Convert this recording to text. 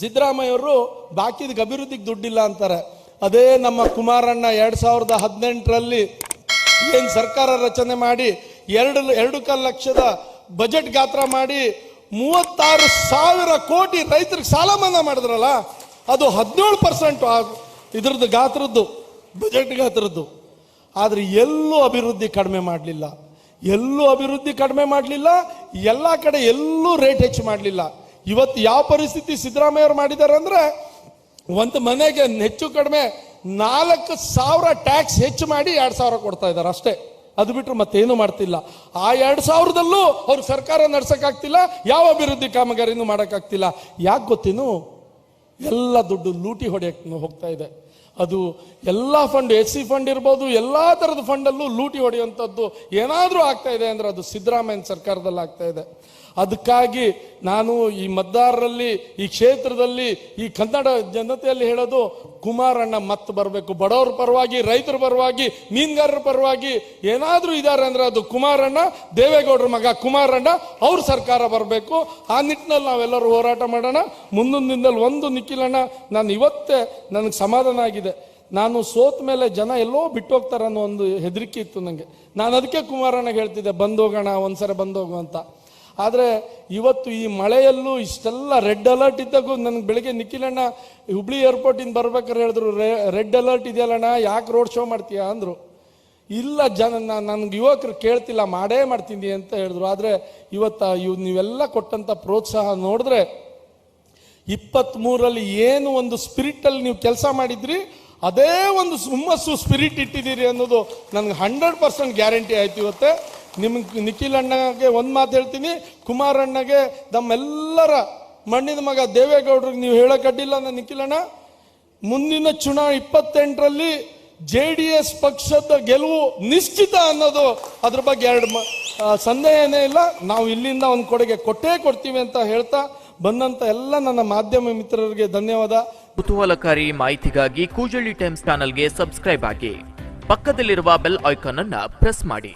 ಸಿದ್ದರಾಮಯ್ಯವರು ಬಾಕಿದ ಅಭಿವೃದ್ಧಿಗೆ ದುಡ್ಡಿಲ್ಲ ಅಂತಾರೆ. ಅದೇ ನಮ್ಮ ಕುಮಾರಣ್ಣ ಎರಡು ಸಾವಿರದ ಹದಿನೆಂಟರಲ್ಲಿ ಏನು ಸರ್ಕಾರ ರಚನೆ ಮಾಡಿ ಎರಡು ಎರಡು ಕಾಲು ಲಕ್ಷದ ಬಜೆಟ್ ಗಾತ್ರ ಮಾಡಿ ಮೂವತ್ತಾರು ಸಾವಿರ ಕೋಟಿ ರೈತರಿಗೆ ಸಾಲ ಮನ್ನಾ ಮಾಡಿದ್ರಲ್ಲ, ಅದು ಹದಿನೇಳು ಪರ್ಸೆಂಟ್ ಇದ್ರದ್ದು ಗಾತ್ರದ್ದು, ಬಜೆಟ್ ಗಾತ್ರದ್ದು. ಆದರೆ ಎಲ್ಲೂ ಅಭಿವೃದ್ಧಿ ಕಡಿಮೆ ಮಾಡಲಿಲ್ಲ. ಎಲ್ಲೂ ಅಭಿವೃದ್ಧಿ ಕಡಿಮೆ ಮಾಡಲಿಲ್ಲ, ಎಲ್ಲ ಕಡೆ ಎಲ್ಲೂ ರೇಟ್ ಹೆಚ್ಚು ಮಾಡಲಿಲ್ಲ. ಇವತ್ತು ಯಾವ ಪರಿಸ್ಥಿತಿ ಸಿದ್ದರಾಮಯ್ಯವ್ರು ಮಾಡಿದ್ದಾರೆ ಅಂದ್ರೆ ಒಂದು ಮನೆಗೆ ಹೆಚ್ಚು ಕಡಿಮೆ ನಾಲ್ಕು ಸಾವಿರ ಟ್ಯಾಕ್ಸ್ ಹೆಚ್ಚು ಮಾಡಿ ಎರಡು ಸಾವಿರ ಕೊಡ್ತಾ ಇದ್ದಾರೆ ಅಷ್ಟೇ. ಅದು ಬಿಟ್ಟರೆ ಮತ್ತೇನು ಮಾಡ್ತಿಲ್ಲ. ಆ ಎರಡು ಸಾವಿರದಲ್ಲೂ ಅವ್ರು ಸರ್ಕಾರ ನಡೆಸೋಕ್ಕಾಗ್ತಿಲ್ಲ, ಯಾವ ಅಭಿವೃದ್ಧಿ ಕಾಮಗಾರಿನೂ ಮಾಡೋಕ್ಕಾಗ್ತಿಲ್ಲ. ಯಾಕೆ ಗೊತ್ತೇನು? ಎಲ್ಲ ದುಡ್ಡು ಲೂಟಿ ಹೊಡೆಯಕ್ಕೆ ಹೋಗ್ತಾ ಇದೆ. ಅದು ಎಲ್ಲ ಫಂಡ್ ಎಸ್ ಸಿ ಫಂಡ್ ಇರ್ಬೋದು, ಎಲ್ಲ ಥರದ ಫಂಡಲ್ಲೂ ಲೂಟಿ ಹೊಡೆಯುವಂಥದ್ದು ಏನಾದರೂ ಆಗ್ತಾ ಇದೆ ಅಂದರೆ ಅದು ಸಿದ್ದರಾಮಯ್ಯನ ಸರ್ಕಾರದಲ್ಲಿ ಆಗ್ತಾ ಇದೆ. ಅದಕ್ಕಾಗಿ ನಾನು ಈ ಮತದಾರರಲ್ಲಿ, ಈ ಕ್ಷೇತ್ರದಲ್ಲಿ, ಈ ಕನ್ನಡ ಜನತೆಯಲ್ಲಿ ಹೇಳೋದು, ಕುಮಾರಣ್ಣ ಮತ್ತೆ ಬರಬೇಕು. ಬಡವ್ರ ಪರವಾಗಿ, ರೈತರ ಪರವಾಗಿ, ಮೀನುಗಾರರ ಪರವಾಗಿ ಏನಾದರೂ ಇದ್ದಾರೆ ಅಂದ್ರೆ ಅದು ಕುಮಾರಣ್ಣ, ದೇವೇಗೌಡರ ಮಗ ಕುಮಾರಣ್ಣ, ಅವ್ರ ಸರ್ಕಾರ ಬರಬೇಕು. ಆ ನಿಟ್ಟಿನಲ್ಲಿ ನಾವೆಲ್ಲರೂ ಹೋರಾಟ ಮಾಡೋಣ. ಮುಂದಿನ ದಿನದಲ್ಲಿ ಒಂದು ನಿಖಿಲಣ್ಣ, ನಾನು ಇವತ್ತೇ ನನಗೆ ಸಮಾಧಾನ ಆಗಿದೆ. ನಾನು ಸೋತ ಮೇಲೆ ಜನ ಎಲ್ಲೋ ಬಿಟ್ಟು ಹೋಗ್ತಾರೆ ಅನ್ನೋ ಒಂದು ಹೆದರಿಕೆ ಇತ್ತು ನನಗೆ ನಾನು ಅದಕ್ಕೆ ಕುಮಾರಣ್ಣಗೆ ಹೇಳ್ತಿದ್ದೆ ಬಂದೋಗೋಣ ಒಂದ್ಸರಿ ಬಂದೋಗು ಅಂತ. ಆದರೆ ಇವತ್ತು ಈ ಮಳೆಯಲ್ಲೂ ಇಷ್ಟೆಲ್ಲ ರೆಡ್ ಅಲರ್ಟ್ ಇದ್ದಾಗೂ ನನಗೆ ಬೆಳಿಗ್ಗೆ ನಿಖಿಲಣ್ಣ ಹುಬ್ಳಿ ಏರ್ಪೋರ್ಟಿಂದ ಬರ್ಬೇಕಾರೆ ಹೇಳಿದ್ರು ರೆಡ್ ಅಲರ್ಟ್ ಇದೆಯಲ್ಲಣ್ಣ, ಯಾಕೆ ರೋಡ್ ಶೋ ಮಾಡ್ತೀಯಾ? ಅಂದರು. ಇಲ್ಲ ಜನ ನನಗೆ ಯುವಕರು ಕೇಳ್ತಿಲ್ಲ, ಮಾಡೇ ಮಾಡ್ತೀನಿ ಅಂತ ಹೇಳಿದ್ರು. ಆದರೆ ಇವತ್ತು ಇವ್ ನೀವೆಲ್ಲ ಕೊಟ್ಟಂಥ ಪ್ರೋತ್ಸಾಹ ನೋಡಿದ್ರೆ ಇಪ್ಪತ್ತ್ಮೂರಲ್ಲಿ ಏನು ಒಂದು ಸ್ಪಿರಿಟಲ್ಲಿ ನೀವು ಕೆಲಸ ಮಾಡಿದ್ರಿ ಅದೇ ಒಂದು ಹುಮ್ಮಸ್ಸು ಸ್ಪಿರಿಟ್ ಇಟ್ಟಿದ್ದೀರಿ ಅನ್ನೋದು ನನಗೆ ಹಂಡ್ರೆಡ್ ಪರ್ಸೆಂಟ್ ಗ್ಯಾರಂಟಿ ಆಯ್ತು ಇವತ್ತೆ. ನಿಮ್ಗೆ ನಿಖಿಲ್ ಅಣ್ಣಗೆ ಒಂದು ಮಾತು ಹೇಳ್ತೀನಿ. ಕುಮಾರ್ ಅಣ್ಣಗೆ ನಮ್ಮೆಲ್ಲರ ಮಣ್ಣಿನ ಮಗ ದೇವೇಗೌಡರಿಗೆ ನೀವು ಹೇಳೋಕ್ಕಡ್ಡಿಲ್ಲ ನನ್ನ ನಿಖಿಲ್ ಅಣ್ಣ. ಮುಂದಿನ ಚುನಾವಣೆ ಇಪ್ಪತ್ತೆಂಟರಲ್ಲಿ ಜೆ ಡಿ ಎಸ್ ಪಕ್ಷದ ಗೆಲುವು ನಿಶ್ಚಿತ ಅನ್ನೋದು ಅದ್ರ ಬಗ್ಗೆ ಎರಡು ಸಂದೇಹನೇ ಇಲ್ಲ. ನಾವು ಇಲ್ಲಿಂದ ಒಂದು ಕೊಡುಗೆ ಕೊಟ್ಟೇ ಕೊಡ್ತೀವಿ ಅಂತ ಹೇಳ್ತಾ ಬಂದಂತ ಎಲ್ಲ ನನ್ನ ಮಾಧ್ಯಮ ಮಿತ್ರರಿಗೆ ಧನ್ಯವಾದ. ಕುತೂಹಲಕಾರಿ ಮಾಹಿತಿಗಾಗಿ ಕೂಜಳ್ಳಿ ಟೈಮ್ಸ್ ಚಾನಲ್ಗೆ ಸಬ್ಸ್ಕ್ರೈಬ್ ಆಗಿ. ಪಕ್ಕದಲ್ಲಿರುವ ಬೆಲ್ ಐಕಾನ್ ಅನ್ನ ಪ್ರೆಸ್ ಮಾಡಿ.